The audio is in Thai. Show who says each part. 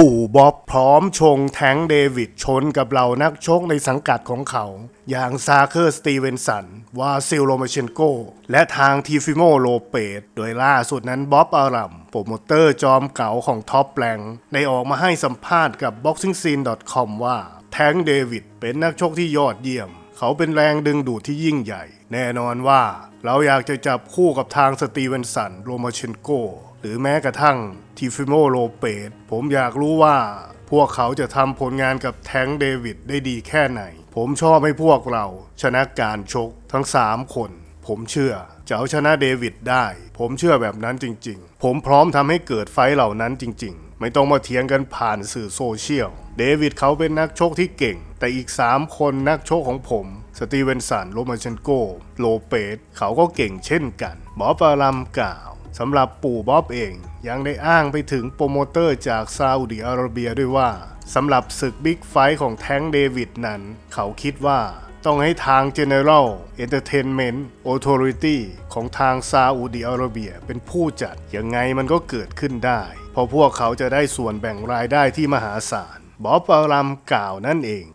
Speaker 1: ปู่บ๊อบพร้อมชงแท้งเดวิดชนกับเหล่านักชกในสังกัดของเขา อย่างซาเคอร์สตีเวนสัน วาซิลโรมาเชนโก และทางทีฟิโมโลเปตโดยล่าสุดนั้นบ๊อบอารัมโปรโมเตอร์จอมเก๋าของท็อปแ a งได้ออกมาให้สัมภาษณ์กับ boxingscene.com ว่าแท้งเดวิดเป็นนักชกที่ยอดเยี่ยม เขาเป็นแรงดึงดูดที่ยิ่งใหญ่ แน่นอนว่า เราอยากจะจับคู่กับทางสตีเวนสันโรมาเชนโก รือแม้กระทั่งทีฟิโมโลเปตผมอยากรู้ว่าพวกเขาจะทำผลงานกับแทงเดวิดได้ดีแค่ไหน ผมชอบให้พวกเรา ชนะการชกทั้ง 3 คน ผมเชื่อจะเอาชนะเดวิดได้ ผมเชื่อแบบนั้นจริง ๆ ผมพร้อมทำให้เกิดไฟเหล่านั้นจริง ๆ ไม่ต้องมาเถียงกันผ่านสื่อโซเชียล เดวิดเขาเป็นนักชกที่เก่ง แต่อีก 3 คนนักชกของผมสตีเวนสันโรมาเชนโก โลเปสเขาก็เก่งเช่นกันบอปารัมกล่าว สำหรับปู่บ๊อบเอง ยังได้อ้างไปถึงโปรโมเตอร์จากซาอุดิอาระเบียด้วยว่าสำหรับศึกบิ๊กไฟท์ของแท้งเดวิดนั้น เขาคิดว่าต้องให้ทาง General Entertainment Authority ของทางซาอุดิอาระเบียเป็นผู้จัด ยังไงมันก็เกิดขึ้นได้ เพราะพวกเขาจะได้ส่วนแบ่งรายได้ที่มหาศาลบ๊อบอารัมกล่าวนั่นเอง